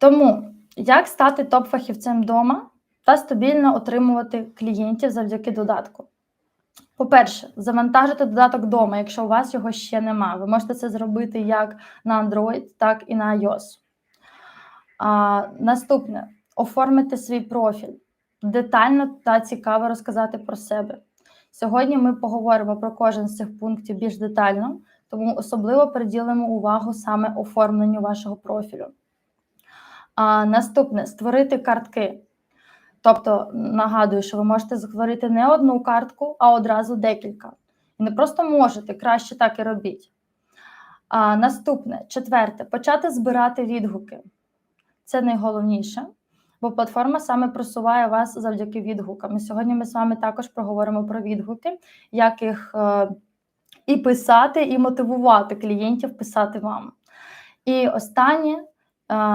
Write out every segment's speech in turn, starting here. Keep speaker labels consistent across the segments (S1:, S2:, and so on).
S1: Тому як стати топ-фахівцем вдома та стабільно отримувати клієнтів завдяки додатку? По-перше, завантажити додаток вдома, якщо у вас його ще нема. Ви можете це зробити як на Android, так і на iOS. А, Наступне оформити свій профіль, детально та цікаво розказати про себе. Сьогодні ми поговоримо про кожен з цих пунктів більш детально, тому особливо приділимо увагу саме оформленню вашого профілю. А, Наступне створити картки. Тобто нагадую, що ви можете створити не одну картку, а одразу декілька. І не просто можете, краще так і робіть. А, Наступне, четверте, почати збирати відгуки. Це найголовніше, бо платформа саме просуває вас завдяки відгукам. І сьогодні ми з вами також проговоримо про відгуки, як їх е, і писати, і мотивувати клієнтів писати вам. І останнє.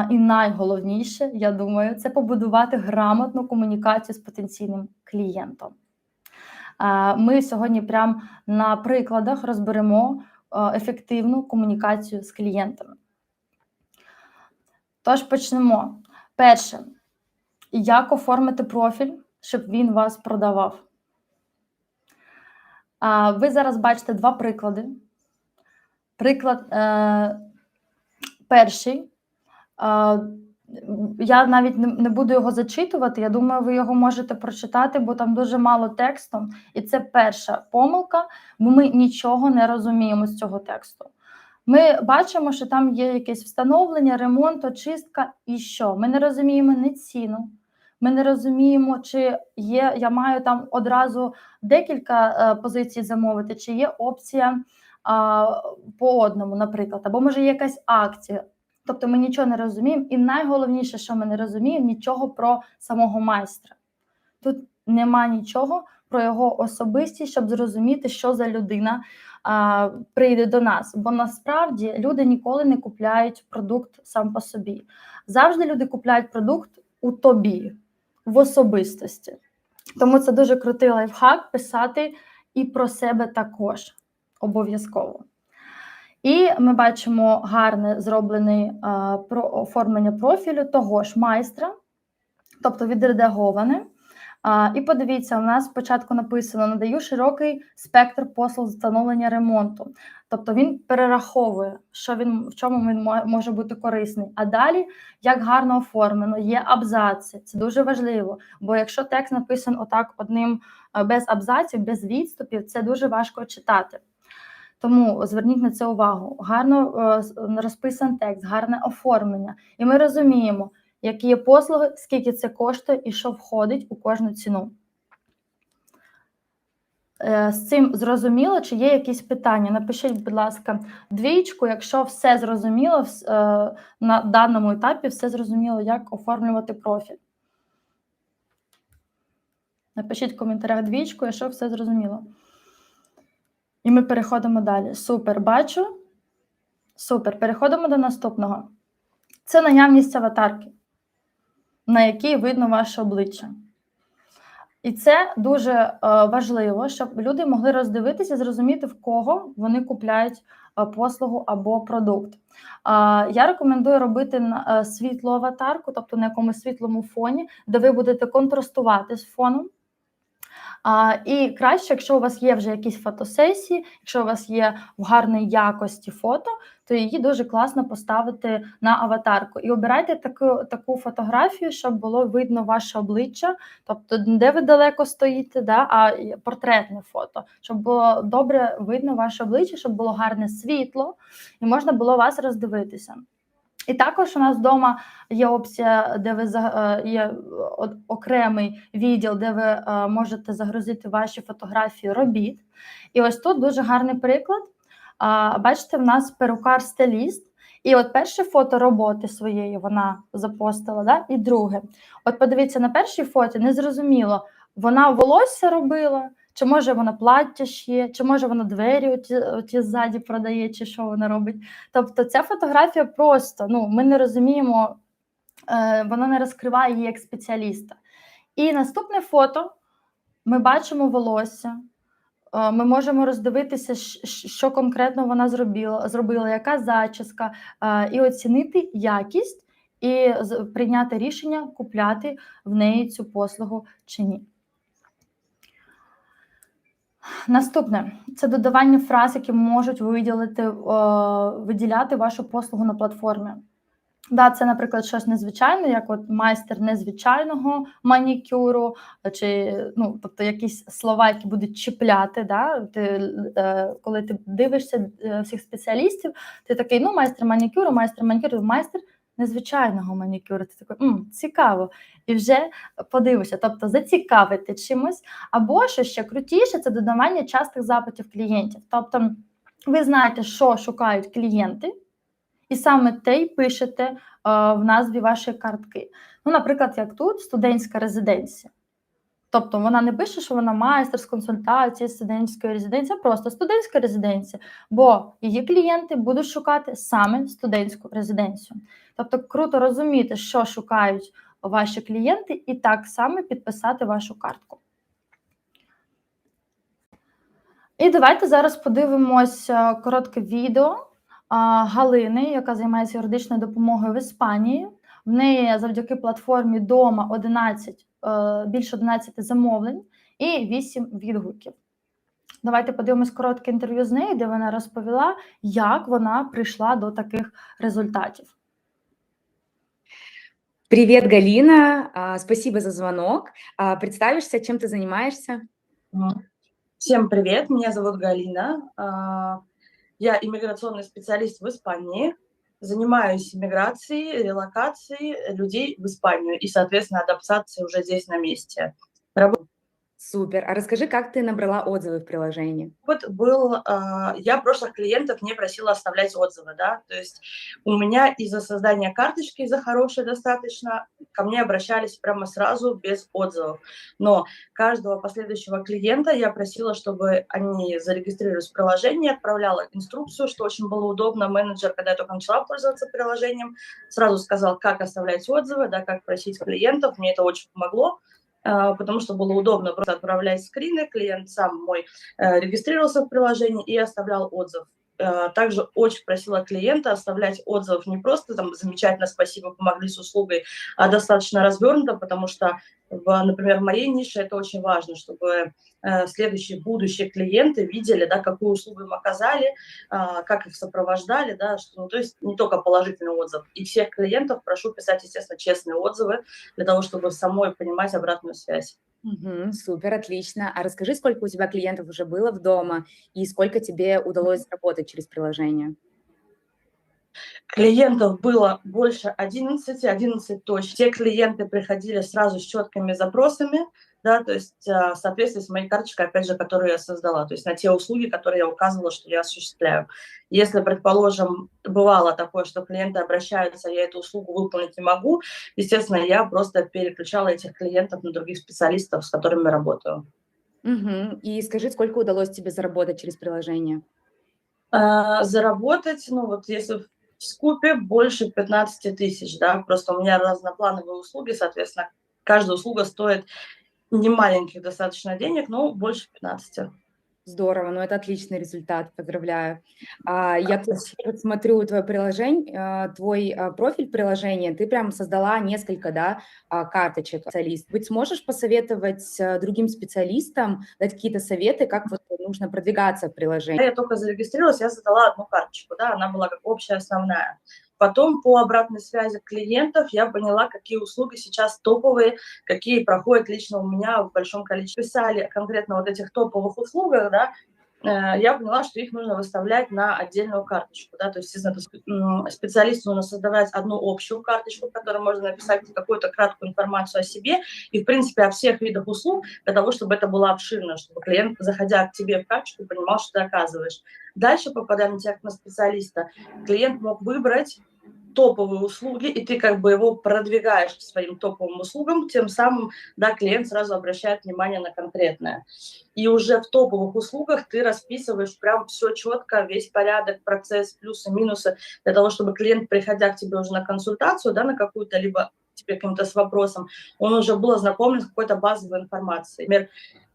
S1: І найголовніше, я думаю, це побудувати грамотну комунікацію з потенційним клієнтом. Ми сьогодні прямо на прикладах розберемо ефективну комунікацію з клієнтами. Тож почнемо. Перше, як оформити профіль, щоб він вас продавав. Ви зараз бачите два приклади. Приклад е, перший. Я навіть не буду його зачитувати. Я думаю, ви його можете прочитати, бо там дуже мало тексту. І це перша помилка, бо ми нічого не розуміємо з цього тексту. Ми бачимо, що там є якесь встановлення, ремонт, очистка і що? Ми не розуміємо ні ціну. Ми не розуміємо, чи є, я маю там одразу декілька е, позицій замовити, чи є опція а, по одному, наприклад, або може є якась акція. Тобто ми нічого не розуміємо, і найголовніше, що ми не розуміємо, нічого про самого майстра. Тут нема нічого про його особистість, щоб зрозуміти, що за людина а, прийде до нас. Бо насправді люди ніколи не купляють продукт сам по собі. Завжди люди купляють продукт у тобі, в особистості. Тому це дуже крутий лайфхак писати і про себе також обов'язково. І ми бачимо гарне зроблене про оформлення профілю того ж майстра, тобто відредаговане. А, І подивіться, у нас спочатку написано: надаю широкий спектр послуг встановлення ремонту. Тобто він перераховує, що він в чому він може бути корисний. А далі як гарно оформлено, є абзаци. Це дуже важливо. Бо якщо текст написаний отак одним без абзаців, без відступів, це дуже важко читати. Тому зверніть на це увагу. Гарно е, розписан текст, гарне оформлення. І ми розуміємо, які є послуги, скільки це коштує і що входить у кожну ціну. Е, з цим зрозуміло, чи є якісь питання? Напишіть, будь ласка, двічку, якщо все зрозуміло е, на даному етапі, все зрозуміло, як оформлювати профіль. Напишіть в коментарях двічку, якщо все зрозуміло. І ми переходимо далі. Супер, бачу. Супер. Переходимо до наступного. Це наявність аватарки, на якій видно ваше обличчя. І це дуже е, важливо, щоб люди могли роздивитися, зрозуміти, в кого вони купляють е, послугу або продукт. Я рекомендую робити е, світлу аватарку, тобто на якомусь світлому фоні, де ви будете контрастувати з фоном. І краще, якщо у вас є вже якісь фотосесії, якщо у вас є в гарній якості фото, то її дуже класно поставити на аватарку. І обирайте таку таку фотографію, щоб було видно ваше обличчя, тобто де ви далеко стоїте, да, а портретне фото, щоб було добре видно ваше обличчя, щоб було гарне світло, і можна було вас роздивитися. І також у нас вдома є опція, де ви е, є окремий відділ, де ви е, можете загрузити ваші фотографії робіт. І ось тут дуже гарний приклад. Бачите, в нас перукар-стиліст. І от перше фото роботи своєї вона запостила, да? і друге. От подивіться, на першій фото незрозуміло, вона волосся робила, чи може вона плаття ще, чи може вона двері оті, оті ззаді продає, чи що вона робить. Тобто ця фотографія просто ну, ми не розуміємо, е, вона не розкриває її як спеціаліста. І наступне фото ми бачимо волосся. Е, ми можемо роздивитися, що конкретно вона зробила, зробила, яка зачіска, е, і оцінити якість і прийняти рішення, купляти в неї цю послугу чи ні. Наступне це додавання фраз, які можуть виділити, е, виділяти вашу послугу на платформі. Да, це, наприклад, щось незвичайне, як от майстер незвичайного манікюру, чи ну, тобто якісь слова, які будуть чіпляти. Да? Ти, е, коли ти дивишся е, всіх спеціалістів, ти такий, ну, майстер манікюру, майстер манікюру, майстер незвичайного манікюру. Ти такий, цікаво, і вже подивишся, тобто зацікавити чимось. Або що ще крутіше, це додавання частих запитів клієнтів. Тобто, ви знаєте, що шукають клієнти. І саме те й пишете е, в назві вашої картки. Ну, наприклад, як тут студентська резиденція. Тобто вона не пише, що вона майстер з консультації, студентської резиденції, а просто студентська резиденція, бо її клієнти будуть шукати саме студентську резиденцію. Тобто, круто розуміти, що шукають ваші клієнти, і так само підписати вашу картку. І давайте зараз подивимось е, коротке відео Галини, яка займається юридичною допомогою в Іспанії. В неї завдяки платформі Дома 11, е, більше 11 замовлень і 8 відгуків. Давайте подивимось коротке інтерв'ю з нею, де вона розповіла, як вона прийшла до таких результатів.
S2: Привет, Галина. Спасибо за звонок. Представишься, чем ты занимаешься?
S3: Всем привет, меня зовут Галина. Я иммиграционный специалист в Испании. Занимаюсь миграцией, релокацией людей в Испанию и, соответственно, адаптацией уже здесь на месте. Работа
S2: Супер. А расскажи, как ты набрала отзывы в приложении?
S3: был, а, я прошлых клиентов не просила оставлять отзывы, да, то есть у меня из-за создания карточки, из-за хорошей достаточно, ко мне обращались прямо сразу без отзывов. Но каждого последующего клиента я просила, чтобы они зарегистрировались в приложении, отправляла инструкцию, что очень было удобно. Менеджер, когда я только начала пользоваться приложением, сразу сказал, как оставлять отзывы, да, как просить клиентов. Мне это очень помогло потому что было удобно просто отправлять скрины, клиент сам мой э, регистрировался в приложении и оставлял отзыв. Э, Также очень просила клиента оставлять отзыв не просто там замечательно, спасибо, помогли с услугой, а достаточно развернуто, потому что, в, например, в моей нише это очень важно, чтобы э, следующие, будущие клиенты видели, да, какую услугу им оказали, а, как их сопровождали, да, что, ну, то есть не только положительный отзыв. И всех клиентов прошу писать, естественно, честные отзывы для того, чтобы самой понимать обратную связь.
S2: Мгм, супер, отлично. А расскажи, сколько у тебя клиентов уже было в дома и сколько тебе удалось заработать через приложение?
S3: Клиентов было больше 11, 11 точно. Те клиенты приходили сразу с четкими запросами, да, то есть а, в соответствии с моей карточкой, опять же, которую я создала, то есть на те услуги, которые я указывала, что я осуществляю. Если, предположим, бывало такое, что клиенты обращаются, я эту услугу выполнить не могу, естественно, я просто переключала этих клиентов на других специалистов, с которыми работаю.
S2: Мгм. И скажи, сколько удалось тебе заработать через приложение?
S3: А, заработать, ну вот если в скупе больше 15 тысяч, да, просто у меня разноплановые услуги, соответственно, каждая услуга стоит не маленьких достаточно денег, но больше 15.
S2: Здорово, ну это отличный результат, поздравляю. А, я тут смотрю твое приложение, а, твой а, профиль приложения, ты прям создала несколько, да, карточек специалист. Быть сможешь посоветовать другим специалистам, дать какие-то советы, как вот нужно продвигаться в приложении?
S3: Когда я только зарегистрировалась, я задала одну карточку, да, она была как общая основная. Потом по обратной связи клиентов я поняла, какие услуги сейчас топовые, какие проходят лично у меня в большом количестве. Писали конкретно вот этих топовых услугах, да, э, я поняла, что их нужно выставлять на отдельную карточку, да, то есть, естественно, специалисту нужно создавать одну общую карточку, в которой можно написать какую-то краткую информацию о себе и, в принципе, о всех видах услуг, для того, чтобы это было обширно, чтобы клиент, заходя к тебе в карточку, понимал, что ты оказываешь. Дальше, попадая на тебя на специалиста, клиент мог выбрать топовые услуги, и ты как бы его продвигаешь к своим топовым услугам, тем самым, да, клиент сразу обращает внимание на конкретное. И уже в топовых услугах ты расписываешь прям все четко, весь порядок, процесс, плюсы, минусы, для того, чтобы клиент, приходя к тебе уже на консультацию, да, на какую-то, либо тебе каким-то с вопросом, он уже был ознакомлен с какой-то базовой информацией. Например,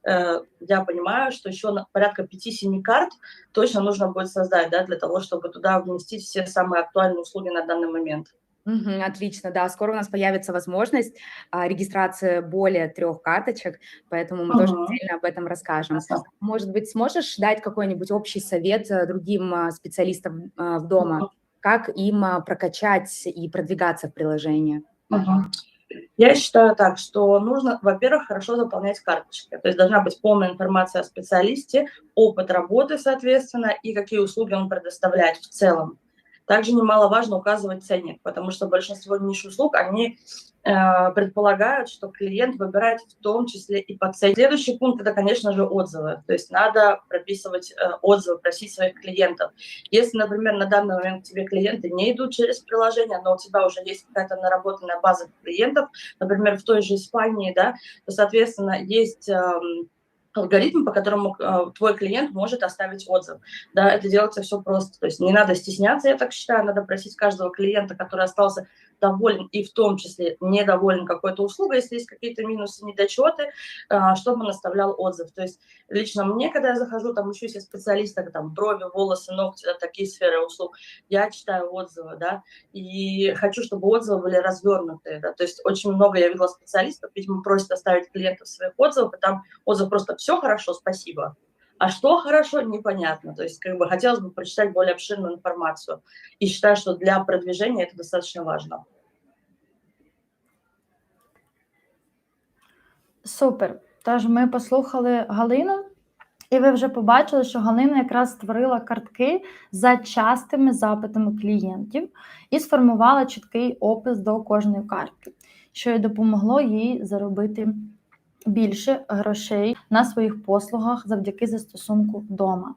S3: э, я понимаю, что еще порядка 5-7 карт точно нужно будет создать, да, для того, чтобы туда вместить все самые актуальные услуги на данный момент.
S2: Мгм, отлично, да. Скоро у нас появится возможность а, регистрации более трех карточек, поэтому мы тоже
S3: Мгм.
S2: отдельно об этом расскажем.
S3: Ясно.
S2: Может быть, сможешь дать какой-нибудь общий совет э, другим а, специалистам а, в дома,
S3: Мгм.
S2: как им а, прокачать и продвигаться в приложении?
S3: Я считаю так, что нужно, во-первых, хорошо заполнять карточки. То есть должна быть полная информация о специалисте, опыт работы, соответственно, и какие услуги он предоставляет в целом. Также немаловажно указывать ценник, потому что большинство ниш услуг, они э, предполагают, что клиент выбирает в том числе и по цене. Следующий пункт – это, конечно же, отзывы. То есть надо прописывать э, отзывы, просить своих клиентов. Если, например, на данный момент тебе клиенты не идут через приложение, но у тебя уже есть какая-то наработанная база клиентов, например, в той же Испании, да, то, соответственно, есть эм, алгоритм, по которому э, твой клиент может оставить отзыв. Да, это делается все просто. То есть не надо стесняться, я так считаю, надо просить каждого клиента, который остался доволен и в том числе недоволен какой-то услугой, если есть какие-то минусы, недочеты, э, чтобы он оставлял отзыв. То есть лично мне, когда я захожу, там учусь я специалиста, там брови, волосы, ногти, такие сферы услуг, я читаю отзывы, да, и хочу, чтобы отзывы были развернутые, да, то есть очень много я видела специалистов, видимо, просят оставить клиентов своих отзывов, и там отзыв просто все хорошо, спасибо. А что хорошо, непонятно. То есть, как бы хотелось бы прочитать более обширную информацию. И считаю, что для продвижения это достаточно важно.
S1: Супер. Тож ми послухали Галину, і ви вже побачили, що Галина якраз створила картки за частими запитами клієнтів і сформувала чіткий опис до кожної картки, що й допомогло їй заробити більше грошей на своїх послугах завдяки застосунку вдома.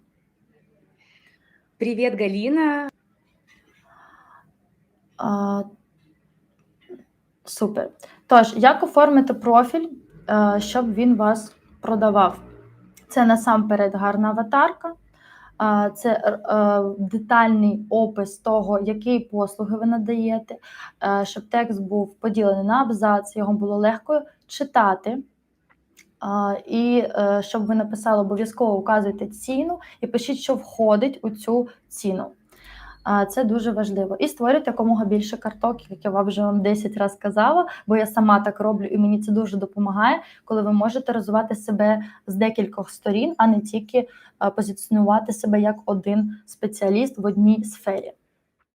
S2: Привет, Галина.
S1: А, супер. Тож, як оформити профіль, е, щоб він вас продавав? Це насамперед гарна аватарка, це е, детальний опис того, які послуги ви надаєте, е, щоб текст був поділений на абзац, його було легко читати. І е, щоб ви написали, обов'язково указуйте ціну і пишіть, що входить у цю ціну. Це дуже важливо. І створюйте якомога більше карток, як я вам вже вам 10 разів казала, бо я сама так роблю, і мені це дуже допомагає, коли ви можете розвивати себе з декількох сторін, а не тільки позиціонувати себе як один спеціаліст в одній сфері.